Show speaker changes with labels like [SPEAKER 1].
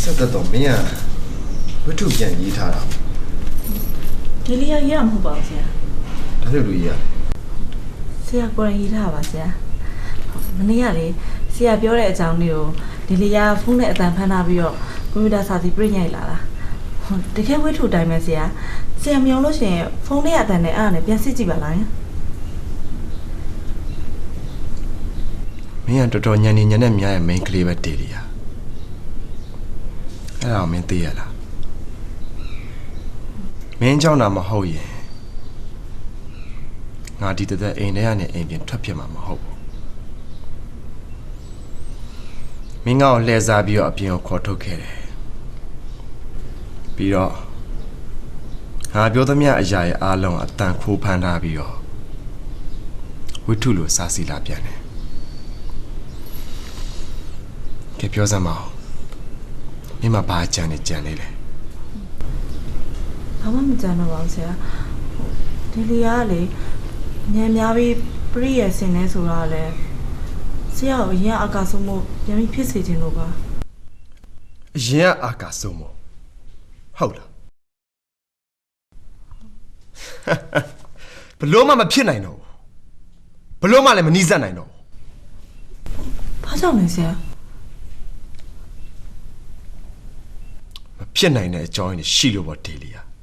[SPEAKER 1] ဆက်သက်တော့မင်းကဝတ္ထုပြန်ရေးထားတာ
[SPEAKER 2] ဒီလေးရရမှာမဟုတ်ပါဘူးဆရာ
[SPEAKER 1] ဒါလို့လူကြီးရ
[SPEAKER 2] ဆရာကိုယ်တိုင်ရေးထားပါဆရာမနေ့ကလေဆရာပြောတဲ့အကြောင်းလေးကိုဒီလေးရဖုန်းနဲ့အတန်ဖမ်းထားပြီးတော့ကွန်ပျူတာစာစီပြည့်ညိုက်လာတာဟိုတကယ်ဝိထုတိုင်းပဲဆရာဆရာမယုံလို့ရှိရင်ဖုန်းနဲ့အတန်နဲ့အားနဲ့ပြန်စစ်ကြည့်ပါလားယင်
[SPEAKER 1] မင်းကတော်တော်ညံနေညံနဲ့များရဲ့ main ကလေးပဲတေးလီယာ အဲ့ဒါကိုမင်းသိရလားမင်းကြောင့်တာမဟုတ်ရင်ငါဒီတသက်အိမ်ထဲကနေအိမ်ပြင်ထွက်ဖြစ်မှာမဟုတ်ဘူးမင်းငါ့ကိုလှည့်စားပြီးတော့အပြင်ကိုခေါ်ထုတ်ခဲ့တယ်ပြီးတော့ငါပြောသမျှအရာရဲ့အားလုံးအတန်ခိုးဖမ်းထားပြီးတော့ဝိထုလိုစာစီလာပြန်တယ်ကဲပြောစမ်းမအောင် မင်းမဘာကြံနေကြံနေလဲ
[SPEAKER 2] ဘာမှမကြမ်းတော့ပါဘူးဆရာဟိုဒီလေးရကလေညံများပြီးပြည့်ရစင်နေဆိုတာကလေဆရာကိုအရင်အကာဆုံးမို့ပြန်ပြီးဖြစ်စေချင်လို့ပါ
[SPEAKER 1] အရင်ကအာကာဆုံးမဟုတ်လားဘလို့မှမဖြစ်နိုင်တော့ဘူးဘလို့မှလည်းမနှီးစက်နိုင်တော့ဘူး
[SPEAKER 2] ဘာကြောင့်လဲဆရာ
[SPEAKER 1] မ ဖြစ်နိုင်တဲ့အကြောင်းရင်းတွေရှိလို့ပေါ့ဒေလီယာ